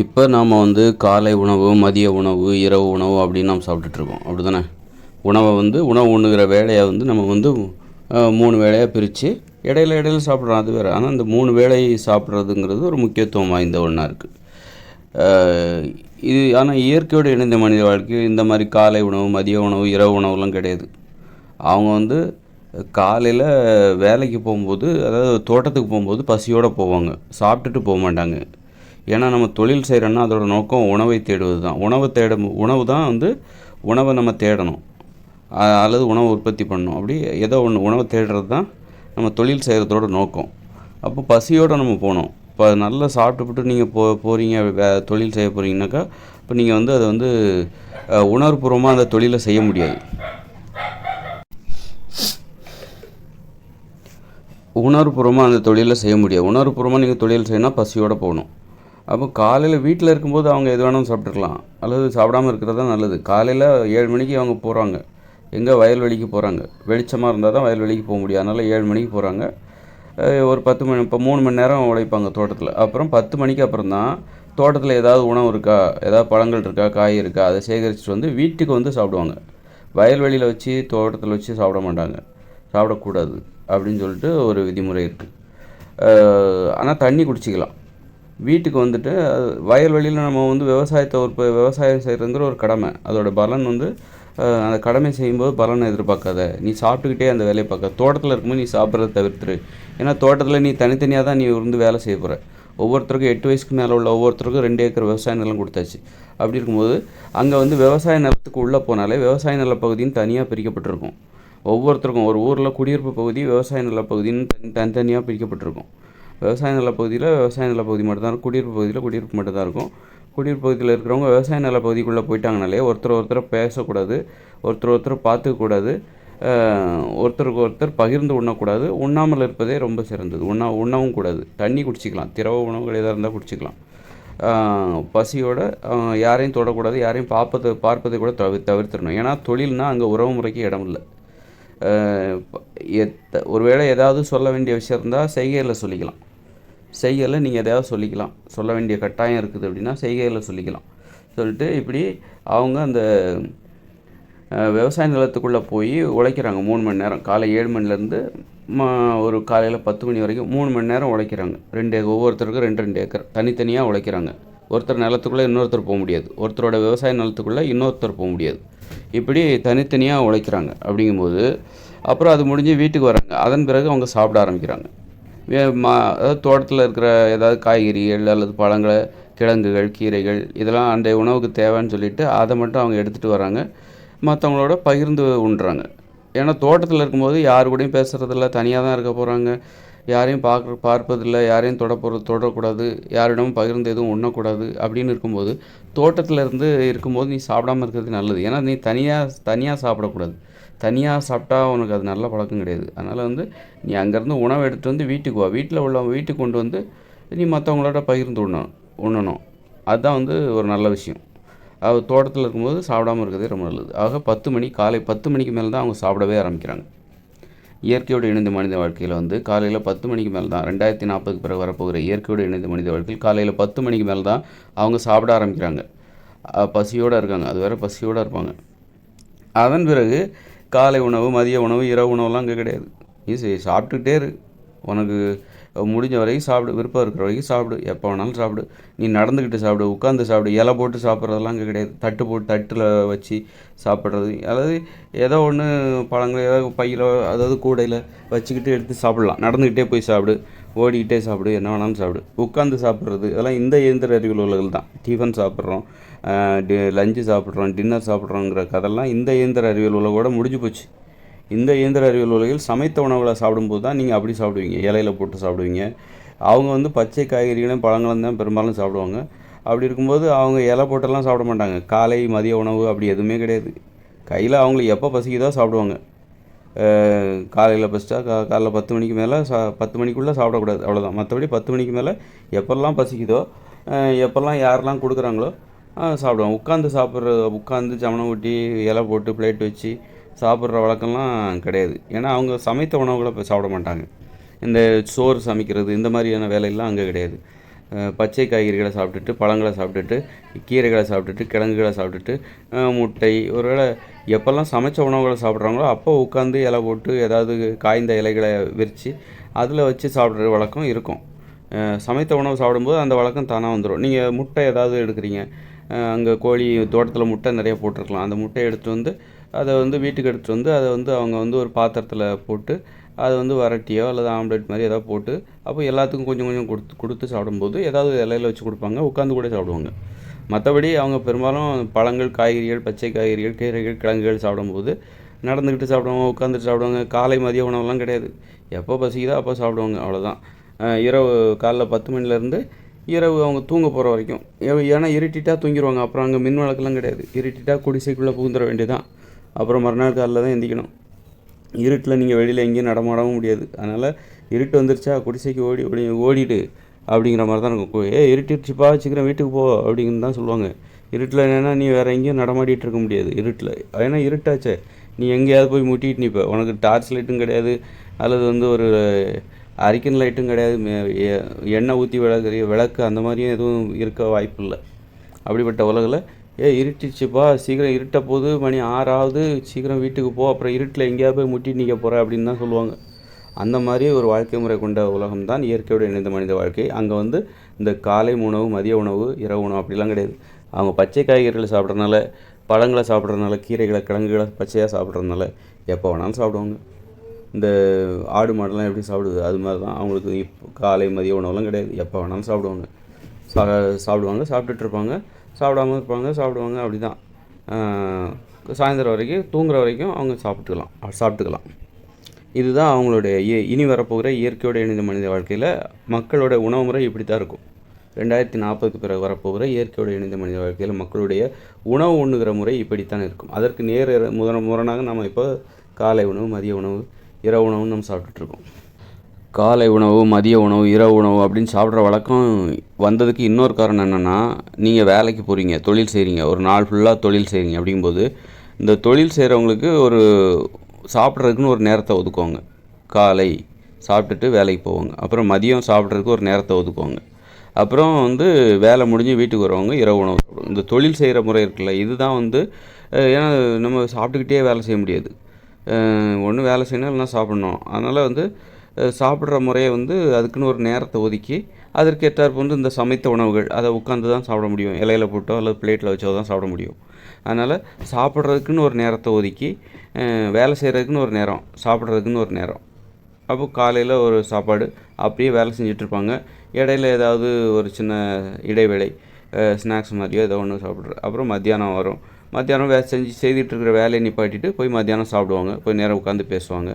இப்போ நாம் வந்து காலை உணவு மதிய உணவு இரவு உணவு அப்படின்னு நாம் சாப்பிட்டுட்ருக்கோம் அப்படி தானே உணவை வந்து உணவு உண்ணுகிற வேலையை வந்து நம்ம வந்து மூணு வேலையாக பிரித்து இடையில இடையில சாப்பிட்றோம் அது வேறு. ஆனால் இந்த மூணு வேலையை சாப்பிட்றதுங்கிறது ஒரு முக்கியத்துவம் வாய்ந்த ஒன்றா இருக்குது இது ஆனால் இயற்கையோடு இணைந்த மனித வாழ்க்கை இந்த மாதிரி காலை உணவு மதிய உணவு இரவு உணவுலாம் கிடையாது. அவங்க வந்து காலையில் வேலைக்கு போகும்போது அதாவது தோட்டத்துக்கு போகும்போது பசியோடு போவாங்க. சாப்பிட்டுட்டு போக மாட்டாங்க. ஏன்னா நம்ம தொழில் செய்கிறோன்னா அதோட நோக்கம் உணவை தேடுவது தான் உணவை தேட உணவு தான் வந்து உணவை நம்ம தேடணும். அல்லது உணவை உற்பத்தி பண்ணணும். அப்படி ஏதோ ஒன்று உணவை தேடுறது தான் நம்ம தொழில் செய்கிறதோட நோக்கம். அப்போ பசியோடு நம்ம போகணும். இப்போ நல்லா சாப்பிட்டுப்புட்டு நீங்கள் போ போகிறீங்க வே தொழில் செய்ய போகிறீங்கனாக்கா இப்போ நீங்கள் வந்து அதை வந்து உணர்வுபூர்வமாக அந்த தொழிலை செய்ய முடியாது. உணர்வுபூர்வமாக அந்த தொழிலை செய்ய முடியாது. உணர்வுபூர்வமாக நீங்கள் தொழில் செய்யணும்னா பசியோடு போகணும். அப்போ காலையில் வீட்டில் இருக்கும்போது அவங்க எது வேணாலும் சாப்பிட்டுக்கலாம். அல்லது சாப்பிடாம இருக்கிறது தான் நல்லது. காலையில் ஏழு மணிக்கு அவங்க போகிறாங்க எங்கே வயல்வெளிக்கு போகிறாங்க வெளிச்சமாக இருந்தால் தான் வயல்வெளிக்கு போக முடியும். அதனால் ஏழு மணிக்கு போகிறாங்க ஒரு பத்து மணி இப்போ மூணு மணி நேரம் உழைப்பாங்க தோட்டத்தில். அப்புறம் பத்து மணிக்கு அப்புறம் தான் தோட்டத்தில் ஏதாவது உணவு இருக்கா? ஏதாவது பழங்கள் இருக்கா? காய் இருக்கா? அதை சேகரிச்சுட்டு வந்து வீட்டுக்கு வந்து சாப்பிடுவாங்க. வயல்வெளியில் வச்சு தோட்டத்தில் வச்சு சாப்பிட மாட்டாங்க. சாப்பிடக்கூடாது. அப்படின்னு சொல்லிட்டு ஒரு விதிமுறை இருக்குது ஆனால் தண்ணி குடிச்சிக்கலாம். வீட்டுக்கு வந்துட்டு அது வயல்வெளியில் நம்ம வந்து விவசாயத்தை ஒரு விவசாயம் செய்கிறதுங்கிற ஒரு கடமை. அதோட பலன் வந்து அந்த கடமை செய்யும்போது பலனை எதிர்பார்க்காத. நீ சாப்பிட்டுக்கிட்டே அந்த வேலையை பார்க்க தோட்டத்தில் இருக்கும்போது நீ சாப்பிட்றத தவிர்த்துரு. ஏன்னா தோட்டத்தில் நீ தனித்தனியாக தான் நீ இருந்து வேலை செய்ய போகிற ஒவ்வொருத்தருக்கும் எட்டு வயசுக்கு மேலே உள்ள ஒவ்வொருத்தருக்கும் ரெண்டு ஏக்கர் விவசாய நிலம் கொடுத்தாச்சு. அப்படி இருக்கும்போது அங்கே வந்து விவசாய நிலத்துக்கு உள்ளே போனாலே விவசாய நிலப்பகுதின்னு தனியாக பிரிக்கப்பட்டிருக்கும். ஒவ்வொருத்தருக்கும் ஒரு ஊரில் குடியிருப்பு பகுதி விவசாய நிலப்பகுதின்னு தனி தனித்தனியாக பிரிக்கப்பட்டிருக்கும். விவசாய நிலப்பகுதியில் விவசாய நிலப்பகுதி மட்டும்தான் இருக்கும். குடியிருப்பு பகுதியில் குடியிருப்பு மட்டும் தான் இருக்கும். குடியிருப்பு பகுதியில் இருக்கிறவங்க விவசாய நிலப்பகுதிக்குள்ளே போயிட்டாங்கனாலே ஒருத்தர் ஒருத்தர் பேசக்கூடாது ஒருத்தர் ஒருத்தர் பார்த்துக்கக்கூடாது ஒருத்தருக்கு ஒருத்தர் பகிர்ந்து உண்ணக்கூடாது. உண்ணாமல் இருப்பதே ரொம்ப சிறந்தது. உண்ணா உண்ணவும் கூடாது. தண்ணி குடிச்சிக்கலாம். திரவ உணவுகள் எதாக இருந்தால் குடிச்சிக்கலாம். பசியோட யாரையும் தொடக்கூடாது. யாரையும் பார்ப்பது பார்ப்பதை கூட தவி தவிர்த்திடணும். ஏன்னா தொழில்னால் அங்கே உறவு முறைக்கு இடம் இல்லை எத்த ஒருவேளை ஏதாவது சொல்ல வேண்டிய விஷயம் இருந்தால் செய்கையில் சொல்லிக்கலாம். செய்கையில் நீங்கள் எதாவது சொல்லிக்கலாம். சொல்ல வேண்டிய கட்டாயம் இருக்குது அப்படின்னா செய்கையில் சொல்லிக்கலாம். சொல்லிட்டு இப்படி அவங்க அந்த விவசாய நிலத்துக்குள்ளே போய் உழைக்கிறாங்க. மூணு மணி நேரம். காலை ஏழு மணிலேருந்து ஒரு காலையில் பத்து மணி வரைக்கும் மூணு மணி நேரம் உழைக்கிறாங்க. ரெண்டு ஒவ்வொருத்தருக்கும் ரெண்டு ரெண்டு ஏக்கர். தனித்தனியாக உழைக்கிறாங்க. ஒருத்தர் நிலத்துக்குள்ளே இன்னொருத்தர் போக முடியாது. ஒருத்தரோட விவசாய நிலத்துக்குள்ளே இன்னொருத்தர் போக முடியாது. இப்படி தனித்தனியாக உழைக்கிறாங்க. அப்படிங்கும்போது அப்புறம் அது முடிஞ்சு வீட்டுக்கு வராங்க. அதன் பிறகு அவங்க சாப்பிட ஆரம்பிக்கிறாங்க. மா அதாவது தோட்டத்தில் இருக்கிற ஏதாவது காய்கறிகள் அல்லது பழங்களை கிழங்குகள் கீரைகள் இதெல்லாம் அன்றைய உணவுக்கு தேவைன்னு சொல்லிட்டு அதை மட்டும் அவங்க எடுத்துகிட்டு வராங்க. மற்றவங்களோட பகிர்ந்து உண்றாங்க. ஏன்னா தோட்டத்தில் இருக்கும்போது யாரு கூடயும் பேசுகிறதில்ல தனியாக தான் இருக்க போகிறாங்க யாரையும் பார்க்க பார்ப்பதில்லை யாரையும் தொட தொடக்கூடாது யாரிடமும் பகிர்ந்து எதுவும் உண்ணக்கூடாது அப்படின்னு இருக்கும்போது தோட்டத்தில் இருந்து இருக்கும்போது நீ சாப்பிடாம இருக்கிறது நல்லது. ஏன்னா நீ தனியாக தனியாக சாப்பிடக்கூடாது. தனியாக சாப்பிட்டா உனக்கு அது நல்ல பழக்கம் கிடையாது. அதனால் வந்து நீ அங்கேருந்து உணவு எடுத்துகிட்டு வந்து வீட்டுக்கு வா. வீட்டில் உள்ள வீட்டுக்கு கொண்டு வந்து நீ மற்றவங்களோட பகிர்ந்து உண்ணணும் உண்ணணும். அதுதான் வந்து ஒரு நல்ல விஷயம். அவர் தோட்டத்தில் இருக்கும்போது சாப்பிடாம இருக்கிறதே ரொம்ப நல்லது. ஆக பத்து மணி காலை பத்து மணிக்கு மேலே தான் அவங்க சாப்பிடவே ஆரம்பிக்கிறாங்க. இயற்கையோடு இணைந்த மனித வாழ்க்கையில் வந்து காலையில் பத்து மணிக்கு மேலே தான் ரெண்டாயிரத்தி நாற்பதுக்கு பிறகு வரப்போகிற இயற்கையோடு இணைந்த மனித வாழ்க்கையில் காலையில் பத்து மணிக்கு மேலே தான் அவங்க சாப்பிட ஆரம்பிக்கிறாங்க. பசியோடு இருக்காங்க. அது வேற பசியோடு இருப்பாங்க. அதன் பிறகு காலை உணவு மதிய உணவு இரவு உணவுலாம் அங்கே கிடையாது. நீ சாப்பிட்டுக்கிட்டே இரு. உனக்கு முடிஞ்ச வரைக்கும் சாப்பிடு விருப்பம் இருக்கிற வரைக்கும் சாப்பிடு எப்போ வேணாலும் சாப்பிடு. நீ நடந்துக்கிட்டு சாப்பிடு உட்காந்து சாப்பிடு. இலை போட்டு சாப்பிட்றதெல்லாம் அங்கே கிடையாது. தட்டு போட்டு தட்டில் வச்சு சாப்பிட்றது. அதாவது ஏதோ ஒன்று பழங்கள் ஏதாவது பையில் அதாவது கூடையில் வச்சுக்கிட்டு எடுத்து சாப்பிட்லாம். நடந்துக்கிட்டே போய் சாப்பிடு. ஓடிக்கிட்டே சாப்பிடு. என்ன வேணாலும் சாப்பிடு. உட்காந்து சாப்பிட்றது. அதெல்லாம் இந்த இயந்திர அறிவியல் உலகில் தான். டிஃபன் சாப்பிட்றோம் டி லஞ்சு சாப்பிட்றோம் டின்னர் சாப்பிட்றோங்கிற கதெல்லாம் இந்த இயந்திர அறிவியல் உலகோட முடிஞ்சு போச்சு. இந்த இயந்திர அறிவியல் உலகில் சமைத்த உணவுகளை சாப்பிடும்போது தான் நீங்கள் அப்படி சாப்பிடுவீங்க. இலையில போட்டு சாப்பிடுவீங்க. அவங்க வந்து பச்சை காய்கறிகளும் பழங்களும் தான் பெரும்பாலும் சாப்பிடுவாங்க. அப்படி இருக்கும்போது அவங்க இலை போட்டெல்லாம் சாப்பிட மாட்டாங்க. காலை மதிய உணவு அப்படி எதுவுமே கிடையாது. கையில் அவங்களுக்கு எப்போ பசிக்குதோ சாப்பிடுவாங்க. காலையில் பசிச்சா கா காலைல பத்து மணிக்கு மேலே சா பத்து மணிக்குள்ளே சாப்பிடக்கூடாது. அவ்வளோதான் மற்றபடி பத்து மணிக்கு மேலே எப்போல்லாம் பசிக்குதோ எப்போல்லாம் யாரெல்லாம் கொடுக்குறாங்களோ சாப்பிடுவாங்க. உட்காந்து சாப்பிட்ற உட்காந்து சமணம் ஊட்டி இலை போட்டு பிளேட் வச்சு சாப்பிட்ற வழக்கம்லாம் கிடையாது. ஏன்னா அவங்க சமைத்த உணவுகளை இப்போ சாப்பிட மாட்டாங்க. இந்த சோறு சமைக்கிறது இந்த மாதிரியான வேலையெல்லாம் அங்கே கிடையாது. பச்சை காய்கறிகளை சாப்பிட்டுட்டு பழங்களை சாப்பிட்டுட்டு கீரைகளை சாப்பிட்டுட்டு கிழங்குகளை சாப்பிட்டுட்டு முட்டை ஒருவேளை எப்போல்லாம் சமைச்ச உணவுகளை சாப்பிட்றாங்களோ அப்போ உட்காந்து இலை போட்டு ஏதாவது காய்ந்த இலைகளை விரித்து அதில் வச்சு சாப்பிட்ற வழக்கம் இருக்கும். சமைத்த உணவு சாப்பிடும்போது அந்த வழக்கம் தானாக வந்துடும் நீங்கள் முட்டை ஏதாவது எடுக்கிறீங்க. அங்கே கோழி தோட்டத்தில் முட்டை நிறைய போட்டிருக்கலாம். அந்த முட்டையை எடுத்துகிட்டு வந்து அதை வந்து வீட்டுக்கு எடுத்துகிட்டு வந்து அதை வந்து அவங்க வந்து ஒரு பாத்திரத்தில் போட்டு அதை வந்து வரட்டியோ அல்லது ஆம்லெட் மாதிரி ஏதாவது போட்டு அப்போ எல்லாத்துக்கும் கொஞ்சம் கொஞ்சம் கொடுத்து கொடுத்து சாப்பிடும்போது ஏதாவது இலையில வச்சு கொடுப்பாங்க உட்காந்து கூட சாப்பிடுவாங்க. மற்றபடி அவங்க பெரும்பாலும் பழங்கள் காய்கறிகள் பச்சை காய்கறிகள் கீரைகள் கிழங்குகள் சாப்பிடும்போது நடந்துக்கிட்டு சாப்பிடுவாங்க உட்காந்துட்டு சாப்பிடுவாங்க காலை மதிய உணவுலாம் கிடையாது. எப்போ பசிக்குதோ அப்போ சாப்பிடுவாங்க அவ்வளோதான் இரவு காலைல பத்து மணிலேருந்து இரவு அவங்க தூங்க போகிற வரைக்கும். ஏ- ஏன்னா இருட்டிட்டா தூங்கிடுவாங்க அப்புறம் அங்கே மின் விளக்கெல்லாம் கிடையாது. இருட்டிட்டா குடிசைக்குள்ளே புகுந்துட வேண்டியதான் அப்புறம் மறுநாள் காலையில் தான் எந்திக்கணும். இருட்டில் நீங்கள் வெளியில் எங்கேயும் நடமாடவும் முடியாது. அதனால் இருட்டு வந்துருச்சா குடிசைக்கு ஓடி ஓடி ஓடிடு அப்படிங்கிற மாதிரி தான் இருக்கும். ஏ இருட்டிடுச்சுப்பா சீக்கிரம் வீட்டுக்கு போ அப்படின்னு தான் சொல்லுவாங்க. இருட்டில் என்னென்னா நீ வேறு எங்கேயும் நடமாடிட்டு இருக்க முடியாது இருட்டில். ஏன்னா இருட்டாச்சே. நீ எங்கேயாவது போய் முட்டிட்டு நிற்ப உனக்கு டார்ச் லைட்டும் கிடையாது. அல்லது வந்து ஒரு அரிக்கன் லைட்டும் கிடையாது. எண்ணெய் ஊற்றி விளக்கு விளக்கு அந்த மாதிரியும் எதுவும் இருக்க வாய்ப்பு இல்லை. அப்படிப்பட்ட உலகில் ஏ இருட்டிச்சுப்பா சீக்கிரம் இருட்ட போது மணி ஆறாவது சீக்கிரம் வீட்டுக்கு போ. அப்புறம் இருட்டில் எங்கேயாவது போய் முட்டி நிற்க போகிற அப்படின்னு தான் சொல்லுவாங்க. அந்த மாதிரி ஒரு வாழ்க்கை முறை கொண்ட உலகம் தான் இயற்கையோடு இணைந்த மனித வாழ்க்கை. அங்கே வந்து இந்த காலை உணவு மதிய உணவு இரவு உணவு அப்படிலாம் கிடையாது. அவங்க பச்சை காய்கறிகளை சாப்பிட்றதுனால பழங்களை சாப்பிட்றதுனால கீரைகளை கிழங்குகளை பச்சையாக சாப்பிட்றதுனால எப்போ வேணாலும் சாப்பிடுவாங்க. இந்த ஆடு மாடெல்லாம் எப்படி சாப்பிடுது? அது மாதிரி தான் அவங்களுக்கு இப்போ காலை மதிய உணவுலாம் கிடையாது. எப்போ வேணாலும் சாப்பிடுவாங்க. சா சாப்பிடுவாங்க சாப்பிட்டுட்டு இருப்பாங்க. சாப்பிடாம இருப்பாங்க சாப்பிடுவாங்க அப்படி தான் சாயந்தரம் வரைக்கும் தூங்குற வரைக்கும் அவங்க சாப்பிட்டுக்கலாம் சாப்பிட்டுக்கலாம். இதுதான் அவங்களுடைய இ- இனி வரப்போகிற இயற்கையோடு இணைந்த மனித வாழ்க்கையில் மக்களோட உணவு முறை இப்படி தான் இருக்கும். ரெண்டாயிரத்தி நாற்பதுக்கு பிறகு வரப்போகிற இயற்கையோடு இணைந்த மனித வாழ்க்கையில் மக்களுடைய உணவு உண்ணுகிற முறை இப்படித்தான் இருக்கும். அதற்கு நேர் முதன் முரணாக நம்ம இப்போ காலை உணவு மதிய உணவு இரவு உணவுன்னு நம்ம சாப்பிட்டுட்ருக்கோம் காலை உணவு மதிய உணவு இரவு உணவு அப்படின்னு சாப்பிட்ற வழக்கம் வந்ததுக்கு இன்னொரு காரணம் என்னென்னா நீங்கள் வேலைக்கு போகிறீங்க தொழில் செய்கிறீங்க ஒரு நாள் ஃபுல்லாக தொழில் செய்கிறீங்க அப்படிங்கும்போது இந்த தொழில் செய்கிறவங்களுக்கு ஒரு சாப்பிட்றதுக்குன்னு ஒரு நேரத்தை ஒதுக்குவாங்க. காலை சாப்பிட்டுட்டு வேலைக்கு போவாங்க. அப்புறம் மதியம் சாப்பிட்றதுக்கு ஒரு நேரத்தை ஒதுக்குவாங்க. அப்புறம் வந்து வேலை முடிஞ்சு வீட்டுக்கு வரவங்க இரவு உணவு இந்த தொழில் செய்கிற முறை இருக்குல்ல இதுதான் வந்து ஏன்னா நம்ம சாப்பிட்டுக்கிட்டே வேலை செய்ய முடியாது. ஒன்று வேலை செய்யணும் இல்லைன்னா சாப்பிடணும். அதனால் வந்து சாப்பிட்ற முறையை வந்து அதுக்குன்னு ஒரு நேரத்தை ஒதுக்கி அதற்கு ஏற்றாற்ப வந்து இந்த சமைத்த உணவுகள் அதை உட்காந்து தான் சாப்பிட முடியும். இலையில போட்டோ அல்லது பிளேட்டில் வச்சோ தான் சாப்பிட முடியும். அதனால் சாப்பிட்றதுக்குன்னு ஒரு நேரத்தை ஒதுக்கி வேலை செய்கிறதுக்குன்னு ஒரு நேரம் சாப்பிட்றதுக்குன்னு ஒரு நேரம். அப்போ காலையில் ஒரு சாப்பாடு அப்படியே வேலை செஞ்சிட்ருப்பாங்க இடையில ஏதாவது ஒரு சின்ன இடைவேளை ஸ்நாக்ஸ் மாதிரியோ ஏதோ ஒன்று சாப்பிட்ற அப்புறம் மத்தியானம் வரும். மத்தியானம் வே செஞ்சு செய்துட்டு இருக்கிற வேலையை நிப்பாட்டிட்டு போய் மத்தியானம் சாப்பிடுவாங்க. போய் நேரம் உட்காந்து பேசுவாங்க.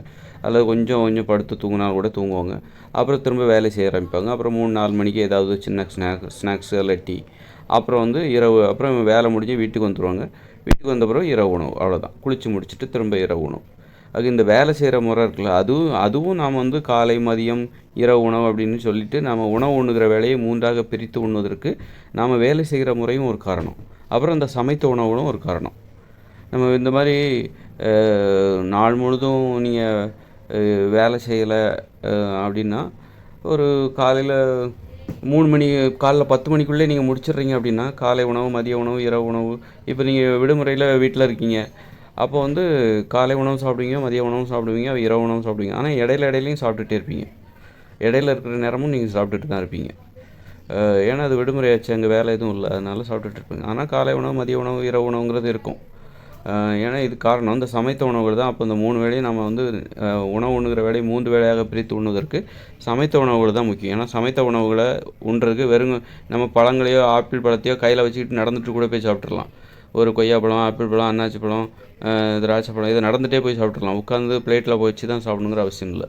அல்லது கொஞ்சம் கொஞ்சம் படுத்து தூங்கினா கூட தூங்குவாங்க. அப்புறம் திரும்ப வேலை செய்ய ஆரம்பிப்பாங்க. அப்புறம் மூணு நாலு மணிக்கு ஏதாவது சின்ன ஸ்நாக் ஸ்நாக்ஸ் இல்லை டீ அப்புறம் வந்து இரவு அப்புறம் வேலை முடிஞ்சு வீட்டுக்கு வந்துடுவாங்க வீட்டுக்கு வந்த பிறகு இரவு உணவு அவ்வளோதான் குளித்து முடிச்சுட்டு திரும்ப இரவு உணவு. அது இந்த வேலை செய்கிற முறை இருக்குல்ல அதுவும் அதுவும் நாம் வந்து காலை மதியம் இரவு உணவு அப்படின்னு சொல்லிட்டு நாம் உணவு உண்ணுகிற வேலையை மூன்றாக பிரித்து உண்ணுவதற்கு நாம் வேலை செய்கிற முறையும் ஒரு காரணம். அப்புறம் இந்த சமைத்த உணவுகளும் ஒரு காரணம். நம்ம இந்த மாதிரி நாள் முழுதும் நீங்கள் வேலை செய்யலை அப்படின்னா ஒரு காலையில் மூணு மணி காலைல பத்து மணிக்குள்ளே நீங்கள் முடிச்சிடுறீங்க அப்படின்னா காலை உணவு மதிய உணவு இரவு உணவு இப்போ நீங்கள் விடுமுறையில் வீட்டில் இருக்கீங்க. அப்போ வந்து காலை உணவு சாப்பிடுவீங்க மதிய உணவு சாப்பிடுவீங்க இரவு உணவு சாப்பிடுவீங்க. ஆனால் இடையில இடையிலையும் சாப்பிட்டுட்டே இருப்பீங்க. இடையில இருக்கிற நேரமும் நீங்கள் சாப்பிட்டுட்டு தான் இருப்பீங்க. ஏன்னா அது விடுமுறை ஆச்சு அங்கே வேலை எதுவும் இல்லை அதனால சாப்பிட்டுட்டு இருப்பீங்க. ஆனால் காலை உணவு மதிய உணவு இரவு உணவுங்கிறது இருக்கும். ஏன்னா இது காரணம். இந்த சமைத்த உணவுகள் தான் அப்போ இந்த மூணு வேளையும் நம்ம வந்து உணவு உண்ணுகிற வேலையை மூன்று வேளையாக பிரித்து உண்ணுவதற்கு சமைத்த உணவுகள் தான் முக்கியம். ஏன்னா சமைத்த உணவுகளை உண்றதுக்கு வெறும் நம்ம பழங்களையோ ஆப்பிள் பழத்தையோ கையில் வச்சுக்கிட்டு நடந்துட்டு கூட போய் சாப்பிட்றலாம் ஒரு கொய்யாப்பழம் ஆப்பிள் பழம் அன்னாச்சி பழம் திராட்சை பழம் இதை நடந்துகிட்டே போய் சாப்பிட்றலாம் உட்காந்து பிளேட்டில் வச்சு தான் சாப்பிடணுங்கிற அவசியம் இல்லை.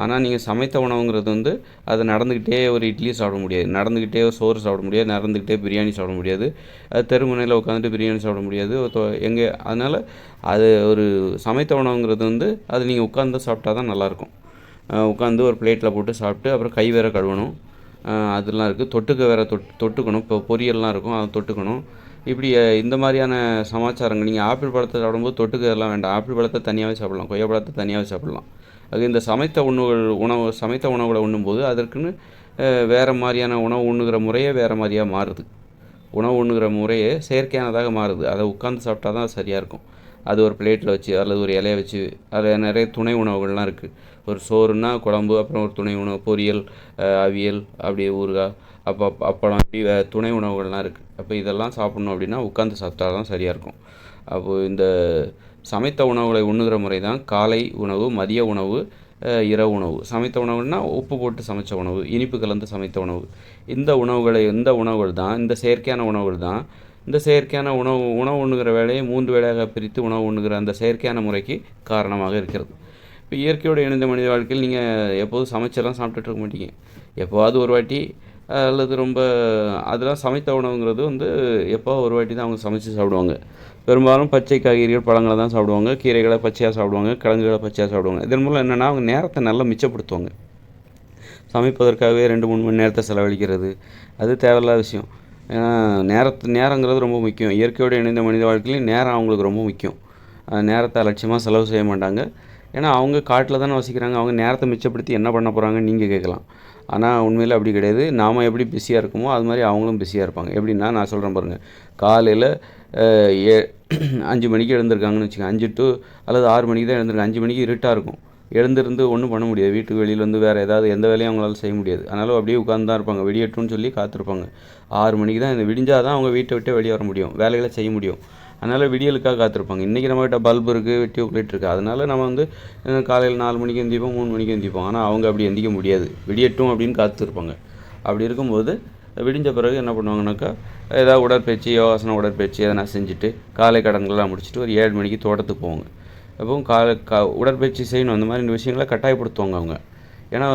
ஆனால் நீங்கள் சமைத்த உணவுங்கிறது வந்து அதை நடந்துக்கிட்டே ஒரு இட்லி சாப்பிட முடியாது. நடந்துக்கிட்டே ஒரு சோறு சாப்பிட முடியாது. நடந்துக்கிட்டே பிரியாணி சாப்பிட முடியாது. அது தெருமுனையில் உட்காந்துட்டு பிரியாணி சாப்பிட முடியாது. எங்கே அதனால் அது ஒரு சமைத்த உணவுங்கிறது வந்து அது நீங்கள் உட்காந்து சாப்பிட்டா தான் நல்லாயிருக்கும். உட்காந்து ஒரு பிளேட்டில் போட்டு சாப்பிட்டு அப்புறம் கை வேற கழுவணும். அதெல்லாம் இருக்குது தொட்டுக்க வேற தொட் தொட்டுக்கணும். இப்போ பொரியல்லாம் இருக்கும். அதை தொட்டுக்கணும். இப்படி இந்த மாதிரியான சமாச்சாரங்கள் நீங்கள் ஆப்பிள் பழத்தை சாப்பிடும்போது தொட்டுக்க வேண்டாம். ஆப்பிள் பழத்தை தனியாகவே சாப்பிடலாம். கொய்யா பழத்தை தனியாகவே சாப்பிடலாம். அது இந்த சமைத்த உணவுகள் உணவு சமைத்த உணவுகளை உண்ணும்போது அதற்குன்னு வேறு மாதிரியான உணவு உண்ணுகிற முறையே வேறு மாதிரியாக மாறுது. உணவு உண்ணுகிற முறையே செயற்கையானதாக மாறுது. அதை உட்காந்து சாப்பிட்டா தான் சரியாக இருக்கும். அது ஒரு பிளேட்டில் வச்சு அல்லது ஒரு இலையை வச்சு அதில் நிறைய துணை உணவுகள்லாம் இருக்குது ஒரு சோறுனா குழம்பு அப்புறம் ஒரு துணை உணவு பொரியல் அவியல் அப்படியே ஊறுகாய் அப்போ அப்பளம் இப்படி துணை உணவுகள்லாம் இருக்குது அப்போ இதெல்லாம் சாப்பிட்ணும் அப்படின்னா உட்காந்து சாப்பிட்டா தான் சரியாக இருக்கும். அப்போது இந்த சமைத்த உணவுகளை உண்ணுகிற முறை தான் காலை உணவு மதிய உணவு இரவு உணவு. சமைத்த உணவுன்னா உப்பு போட்டு சமைச்ச உணவு இனிப்பு கலந்து சமைத்த உணவு. இந்த உணவுகளை இந்த உணவுகள் தான் இந்த செயற்கையான உணவுகள் தான் இந்த செயற்கையான உணவு உணவு உண்ணுகிற வேலையை மூன்று வேளையாக பிரித்து உணவு உண்ணுகிற அந்த செயற்கையான முறைக்கு காரணமாக இருக்கிறது. இப்போ இயற்கையோடு இணைந்த மனித வாழ்க்கையில் நீங்கள் எப்போதும் சமைச்செல்லாம் சாப்பிட்டுட்டு இருக்க மாட்டீங்க. எப்போவாவது ஒரு வாட்டி அல்லது ரொம்ப அதெல்லாம் சமைத்த உணவுங்கிறது வந்து எப்போ ஒரு வாட்டி தான் அவங்க சமைச்சு சாப்பிடுவாங்க. பெரும்பாலும் பச்சை காய்கறிகள் பழங்களை தான் சாப்பிடுவாங்க. கீரைகளை பச்சையாக சாப்பிடுவாங்க கிழங்குகளை பச்சையாக சாப்பிடுவாங்க. இதன் மூலம் என்னென்னா அவங்க நேரத்தை நல்லா மிச்சப்படுத்துவாங்க. சமைப்பதற்காகவே ரெண்டு மூணு மணி நேரத்தை செலவழிக்கிறது அது தேவையில்லாத விஷயம். ஏன்னா நேரத்து நேரங்கிறது ரொம்ப முக்கியம். இயற்கையோடு இணைந்த மனித வாழ்க்கையிலையும் நேரம் அவங்களுக்கு ரொம்ப முக்கியம். நேரத்தை அலட்சியமாக செலவு செய்ய மாட்டாங்க. ஏன்னா அவங்க காட்டில் தானே வசிக்கிறாங்க. அவங்க நேரத்தை மிச்சப்படுத்தி என்ன பண்ண போகிறாங்கன்னு நீங்கள் கேட்கலாம். ஆனால் உண்மையில் அப்படி கிடையாது. நாம் எப்படி பிஸியாக இருக்கோமோ அது மாதிரி அவங்களும் பிஸியாக இருப்பாங்க. எப்படின்னா நான் சொல்கிறேன் பாருங்கள் காலையில் ஏ அஞ்சு மணிக்கு எழுந்திருக்காங்கன்னு வச்சுக்கோங்க. அஞ்சு டு அல்லது ஆறு மணிக்கு தான் எழுந்திருக்காங்க. அஞ்சு மணிக்கு இருட்டாக இருக்கும். எழுந்திருந்து ஒன்றும் பண்ண முடியாது. வீட்டுக்கு வெளியில் வந்து வேறு ஏதாவது எந்த வேலையும் அவங்களால செய்ய முடியாது. அதனால அப்படியே உட்காந்து தான் இருப்பாங்க. வெடியட்டும்னு சொல்லி காத்திருப்பாங்க. ஆறு மணிக்கு தான் இந்த விடிஞ்சால் தான் அவங்க வீட்டை விட்டு வெளியே வர முடியும். வேலைகளை செய்ய முடியும். அதனால் விடியலுக்காக காத்திருப்பாங்க. இன்றைக்கி நம்மகிட்ட பல்பு இருக்குது டியூப்லைட் இருக்குது அதனால் நம்ம வந்து காலையில் நாலு மணிக்கு எந்திப்போம் மூணு மணிக்கு எந்திப்போம். ஆனால் அவங்க அப்படி எந்திக்க முடியாது. விடியட்டும் அப்படின்னு காத்திருப்பாங்க. அப்படி இருக்கும்போது விடிஞ்ச பிறகு என்ன பண்ணுவாங்கனாக்கா ஏதாவது உடற்பயிற்சி யோகாசன உடற்பயிற்சி எதனா செஞ்சுட்டு காலை கடன்கள்லாம் முடிச்சுட்டு ஒரு ஏழு மணிக்கு தோட்டத்துக்கு போவாங்க. அப்பவும் காலை கா உடற்பயிற்சி செய்யணும். அந்த மாதிரி விஷயங்களை கட்டாயப்படுத்துவாங்க அவங்க. ஏன்னா